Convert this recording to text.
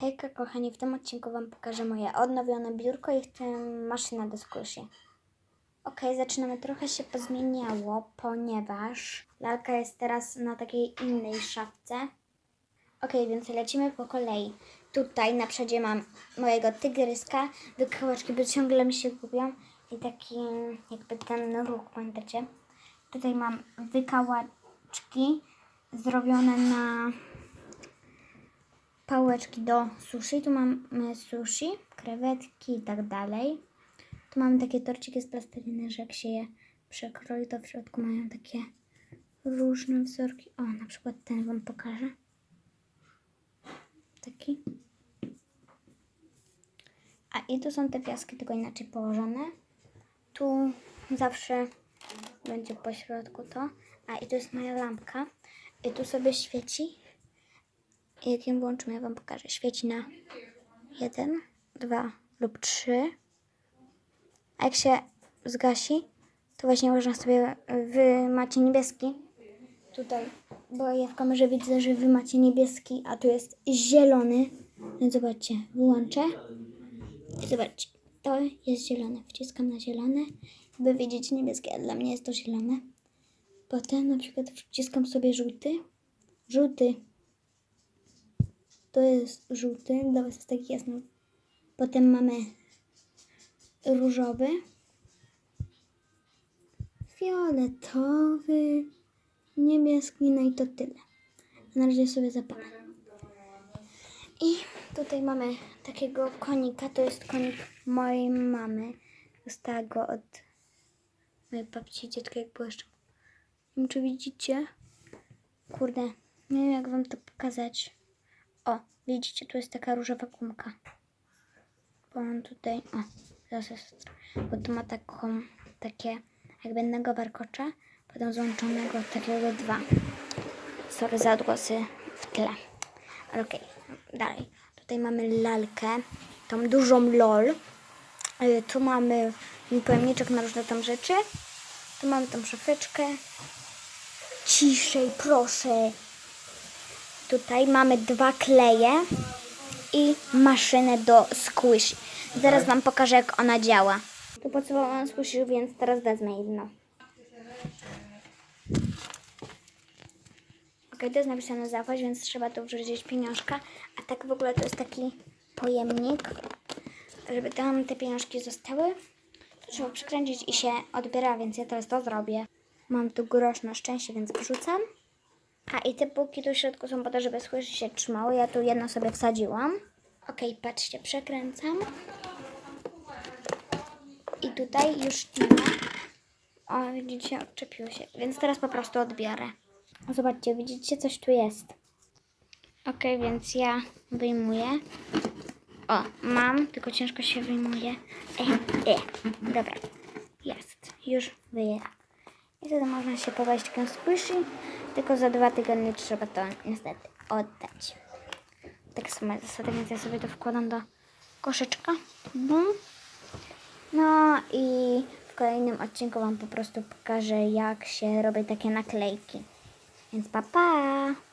Hejka kochani, w tym odcinku Wam pokażę moje odnowione biurko i w tym maszyna do squishy. Ok, zaczynamy. Trochę się pozmieniało, ponieważ lalka jest teraz na takiej innej szafce. Ok, więc lecimy po kolei. Tutaj na przodzie mam mojego tygryska, wykałaczki, bo ciągle mi się gubią i taki jakby ten ruch, pamiętacie? Tutaj mam wykałaczki zrobione na pałeczki do sushi. Tu mamy sushi, krewetki i tak dalej. Tu mamy takie torciki z plasteliny, że jak się je przekroi, to w środku mają takie różne wzorki. O, na przykład ten Wam pokażę. Taki. A i tu są te piaski, tylko inaczej położone. Tu zawsze będzie po środku to. A i tu jest moja lampka. I tu sobie świeci. Jak ją włączymy, ja Wam pokażę. Świeci na jeden, dwa lub trzy. A jak się zgasi, to właśnie można sobie, wy macie niebieski. Tutaj, bo ja w kamerze widzę, że wy macie niebieski, a tu jest zielony. Więc zobaczcie, wyłączę. Zobaczcie, to jest zielone. Wciskam na zielone, by widzieć niebieskie, a dla mnie jest to zielone. Potem na przykład wciskam sobie żółty. Żółty to jest żółty, dla Was jest taki jasny. Potem mamy różowy, fioletowy, niebieski, no i to tyle. Na razie sobie zapalę. I tutaj mamy takiego konika, to jest konik mojej mamy. Dostała go od mojej babci dziadka, jak było jeszcze. Nie wiem, czy widzicie. Kurde, nie wiem, jak Wam to pokazać. O, widzicie, tu jest taka różowa gumka. Bo on tutaj, o, zaraz bo tu ma taką, takie jakby jednego warkocza, potem złączonego takiego dwa. Sorry za odgłosy w tle. Ale okej, dalej. Tutaj mamy lalkę, tą dużą lol. Y, Tu mamy pojemniczek na różne tam rzeczy. Tu mamy tą szafeczkę. Ciszej, proszę. Tutaj mamy dwa kleje i maszynę do squish. Zaraz Wam pokażę, jak ona działa. Tu potrzebowałam squish, więc teraz wezmę jedno. Ok, to jest napisane zapłać, więc trzeba tu wrzucić pieniążka. A tak w ogóle to jest taki pojemnik. Żeby tam te pieniążki zostały, to trzeba przykręcić i się odbiera, więc ja teraz to zrobię. Mam tu grosz na szczęście, więc wrzucam. A i te półki tu w środku są po to, żeby słyszy się trzymały. Ja tu jedno sobie wsadziłam. Ok, patrzcie, przekręcam. I tutaj już nie ma. O, widzicie, odczepiło się. Więc teraz po prostu odbiorę. Zobaczcie, widzicie, coś tu jest. Ok, więc ja wyjmuję. O, mam, tylko ciężko się wyjmuje. E, e. Dobra, jest. Już wyjęłam. I wtedy można się pobawić taką squishy, tylko za dwa tygodnie trzeba to niestety oddać. Tak są moje zasady, więc ja sobie to wkładam do koszyczka. Bum. No i w kolejnym odcinku Wam po prostu pokażę, jak się robi takie naklejki. Więc pa pa!